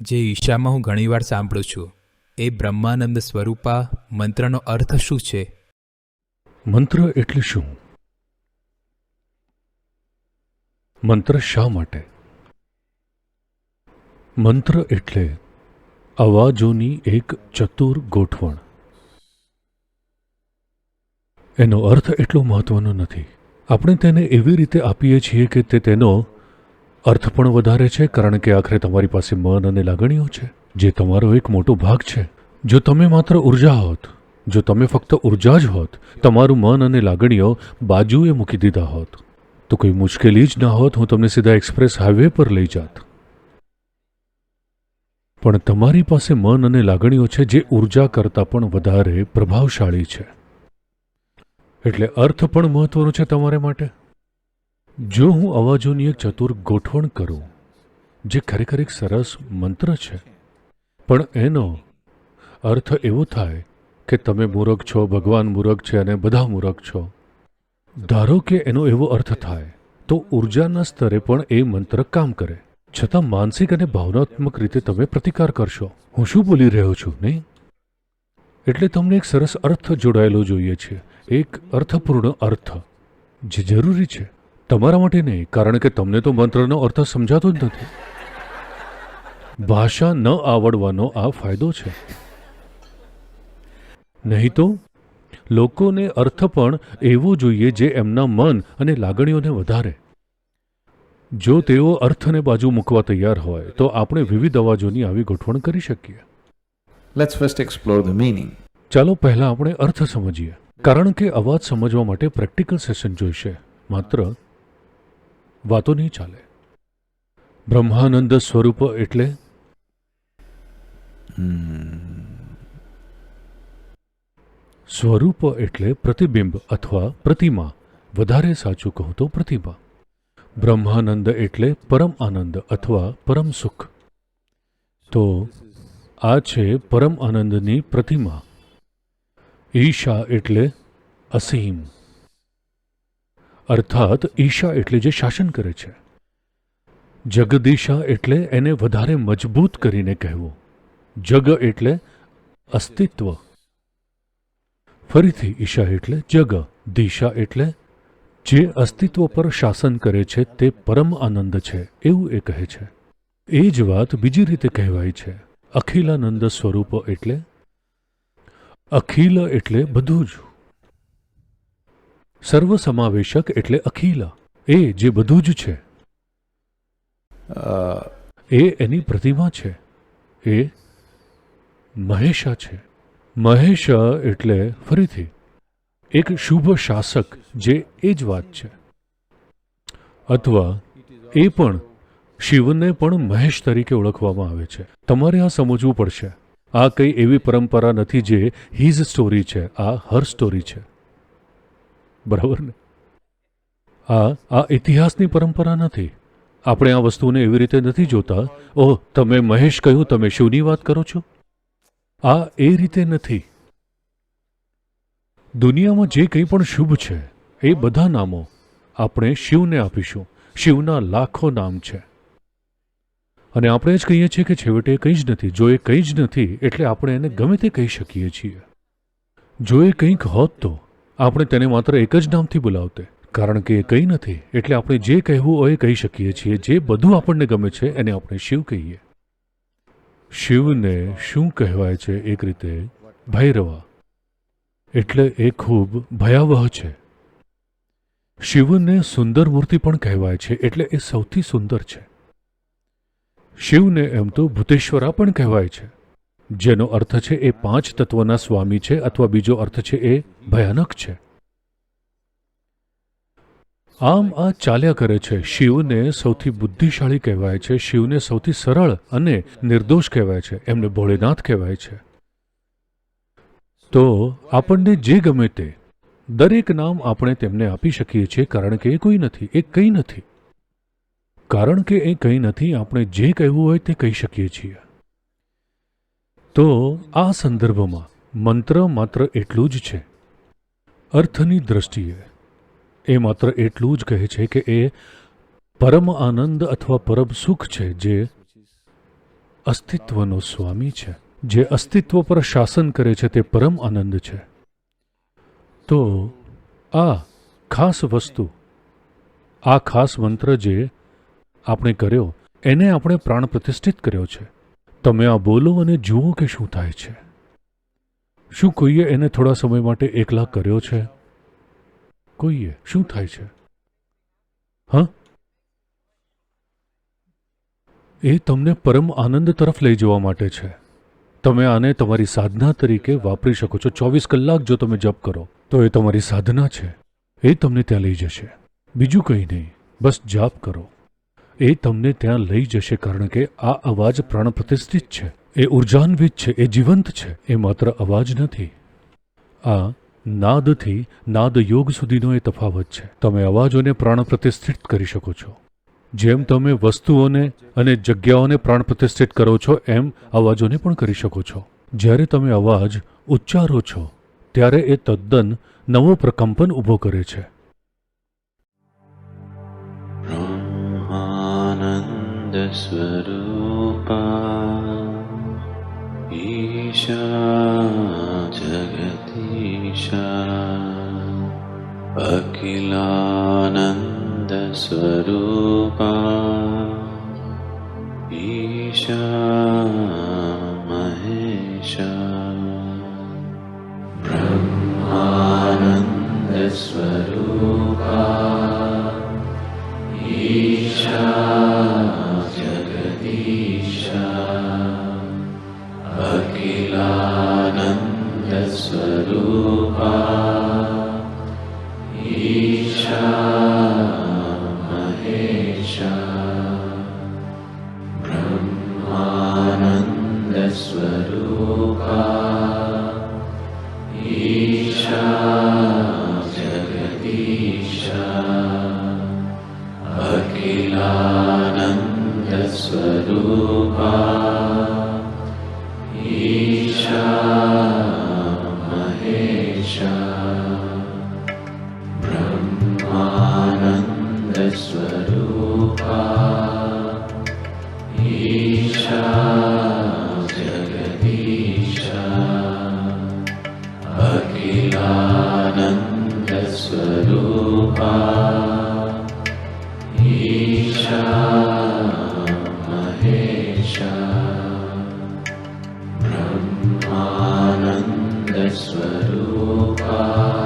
જે ઈશામાં હું ઘણીવાર સાંભળું છું. એ બ્રહ્માનંદ સ્વરૂપા મંત્રનો અર્થ શું છે? મંત્ર એટલે શું? મંત્ર શા માટે? મંત્ર એટલે અવાજોની એક ચતુર ગોઠવણ. એનો અર્થ એટલો મહત્વનો નથી. આપણે તેને એવી રીતે આપીએ છીએ કે તે તેનો અર્થ પણ વધારે છે, કારણ કે આખરે તમારી પાસે મન અને લાગણીઓ છે, જે તમારો એક મોટો ભાગ છે. જો તમે માત્ર ઊર્જા હોત, જો તમે ફક્ત ઊર્જા જ હોત, તમારું મન અને લાગણીઓ બાજુએ મૂકી દીધા હોત, તો કોઈ મુશ્કેલી જ ના હોત, હું તમને સીધા એક્સપ્રેસ હાઈવે પર લઈ જાત. પણ તમારી પાસે મન અને લાગણીઓ છે, જે ઊર્જા કરતાં પણ વધારે પ્રભાવશાળી છે. એટલે અર્થ પણ મહત્વનો છે તમારે માટે? જો હું અવાજોની એક ચતુર ગોઠવણ કરું, જે ખરેખર એક સરસ મંત્ર છે, પણ એનો અર્થ એવો થાય કે તમે મૂરખ છો, ભગવાન મૂરખ છે અને બધા મૂરખ છો. ધારો કે એનો એવો અર્થ થાય, તો ઉર્જાના સ્તરે પણ એ મંત્ર કામ કરે. છતાં માનસિક અને ભાવનાત્મક રીતે તમે પ્રતિકાર કરશો. હું શું બોલી રહ્યો છું, નહીં? એટલે તમને એક સરસ અર્થ જોડાયેલો જોઈએ છે. એક અર્થપૂર્ણ અર્થ, જે જરૂરી છે. તમારા માટે નહીં કારણ કે તમને તો મંત્રનો અર્થ સમજાતો જ નથી. ભાષા ન આવડવાનો આ ફાયદો છે. નહીં તો લોકોને અર્થ પણ એવો જોઈએ જે એમના મન અને લાગણીઓને વધારે. જો તેઓ અર્થને બાજુ મૂકવા તૈયાર હોય તો આપણે વિવિધ અવાજોની આવી ગોઠવણ કરી શકીએ. Let's first explore the meaning ચાલો પહેલા આપણે અર્થ સમજીએ. કારણ કે અવાજ સમજવા માટે પ્રેક્ટિકલ સેશન જોઈશે. માત્ર વાતો નહીં ચાલે. બ્રહ્માનંદ સ્વરૂપ એટલે? સ્વરૂપ એટલે પ્રતિબિંબ અથવા પ્રતિમા. વધારે સાચું કહું તો પ્રતિમા. બ્રહ્માનંદ એટલે પરમ આનંદ અથવા પરમ સુખ. તો આ છે પરમ આનંદની પ્રતિમા. ઈશા એટલે અસીમ. અર્થાત ઈશા એટલે જે શાસન કરે છે. જગદીશા એટલે એને વધારે મજબૂત કરીને કહેવું. જગ એટલે અસ્તિત્વ. ફરીથી ઈશા એટલે જગ, દિશા એટલે જે અસ્તિત્વ પર શાસન કરે છે તે પરમ આનંદ છે, એવું એ કહે છે. એ જ વાત બીજી રીતે કહેવાય છે. અખિલાનંદ સ્વરૂપ એટલે અખિલ એટલે બધું જ. સર્વસમાવેશક એટલે અખિલ. એ જે બધું જ છે. એ એની પ્રતિમા છે. એ મહેશા છે. મહેશ એટલે ફરીથી એક શુભ શાસક, જે એ જ વાત છે. અથવા એ પણ શિવને પણ મહેશ તરીકે ઓળખવામાં આવે છે. તમારે આ સમજવું પડશે. આ કંઈ એવી પરંપરા નથી જે હિઝ સ્ટોરી છે, આ હર સ્ટોરી છે. બરાબર ને? આ આ ઇતિહાસની પરંપરા નથી. આપણે આ વસ્તુને એવી રીતે નથી જોતા. ઓહ, તમે મહેશ કહ્યું, તમે શિવની વાત કરો છો? આ એ રીતે નથી. દુનિયામાં જે કંઈ પણ શુભ છે, એ બધા નામો આપણે શિવને આપીશું. શિવના લાખો નામ છે. અને આપણે જ કહીએ છીએ કે છેવટે કંઈ જ નથી. જો એ કંઈ જ નથી, એટલે આપણે એને ગમે તે કહી શકીએ છીએ. જો એ કંઈક હોત તો આપણે તેને માત્ર એક જ નામથી બોલાવતે, કારણ કે એ કંઈ નથી, એટલે આપણે જે કહેવું હોય એ કહી શકીએ છીએ, જે બધું આપણને ગમે છે એને આપણે શિવ કહીએ. શિવને શું કહેવાય છે એક રીતે? ભૈરવા. એટલે એ ખૂબ ભયાવહ છે. શિવને સુંદર મૂર્તિ પણ કહેવાય છે, એટલે એ સૌથી સુંદર છે. શિવને એમ તો ભૂતેશ્વરા પણ કહેવાય છે. જેનો અર્થ છે એ પાંચ તત્વના સ્વામી છે અથવા બીજો અર્થ છે એ ભયાનક છે. આમ આ ચાલ્યા કરે છે. શિવને સૌથી બુદ્ધિશાળી કહેવાય છે. શિવને સૌથી સરળ અને નિર્દોષ કહેવાય છે. એમને ભોળેનાથ કહેવાય છે. તો આપણને જે ગમે તે, દરેક નામ આપણે તેમને આપી શકીએ છીએ કારણ કે એ કોઈ નથી, એ કંઈ નથી. કારણ કે એ કંઈ નથી, આપણે જે કહેવું હોય તે કહી શકીએ છીએ. તો આ સંદર્ભમાં મંત્ર માત્ર એટલું જ છે. અર્થની દ્રષ્ટિએ એ માત્ર એટલું જ કહે છે કે એ પરમ આનંદ અથવા પરમ સુખ છે જે અસ્તિત્વનો સ્વામી છે. જે અસ્તિત્વ પર શાસન કરે છે તે પરમ આનંદ છે. તો આ ખાસ વસ્તુ, આ ખાસ મંત્ર જે આપણે કર્યો, એને આપણે પ્રાણ પ્રતિષ્ઠિત કર્યો છે. તમે આ બોલો અને જુઓ કે શું થાય છે. શું કોઈએ એને થોડા સમય માટે એકલા કર્યો છે? કોઈએ? શું થાય છે? હા? એ તમને પરમ આનંદ તરફ લઈ જવા માટે છે. તમે આને તમારી સાધના તરીકે વાપરી શકો છો. ચોવીસ કલાક જો તમે જપ કરો, તો એ તમારી સાધના છે. એ તમને ત્યાં લઈ જશે. બીજું કંઈ નહીં. બસ જાપ કરો. એ તમને ત્યાં લઈ જશે કારણ કે આ અવાજ પ્રાણ પ્રતિષ્ઠિત છે. એ ઉર્જાન્વિત છે, એ જીવંત છે, એ માત્ર અવાજ નથી. આ નાદથી નાદ યોગ સુધીનો એ તફાવત છે. તમે અવાજોને પ્રાણ પ્રતિષ્ઠિત કરી શકો છો. જેમ તમે વસ્તુઓને અને જગ્યાઓને પ્રાણ પ્રતિષ્ઠિત કરો છો, એમ અવાજોને પણ કરી શકો છો. જ્યારે તમે અવાજ ઉચ્ચારો છો, ત્યારે એ તદ્દન નવો પ્રકંપન ઊભો કરે છે. ब्रह्मानन्दस्वरूपा ईशा जगदीशा अखिलानन्दस्वरूपा ईशा महेशा ब्रह्मानन्दस्वरूपा। ईशा ईशा महेशा ब्रह्मानन्दस्वरूपा ईशा जगदीशा अखिलानन्दस्वरूपा ईशा Krishna. ब्रह्मानन्दस्वरूपा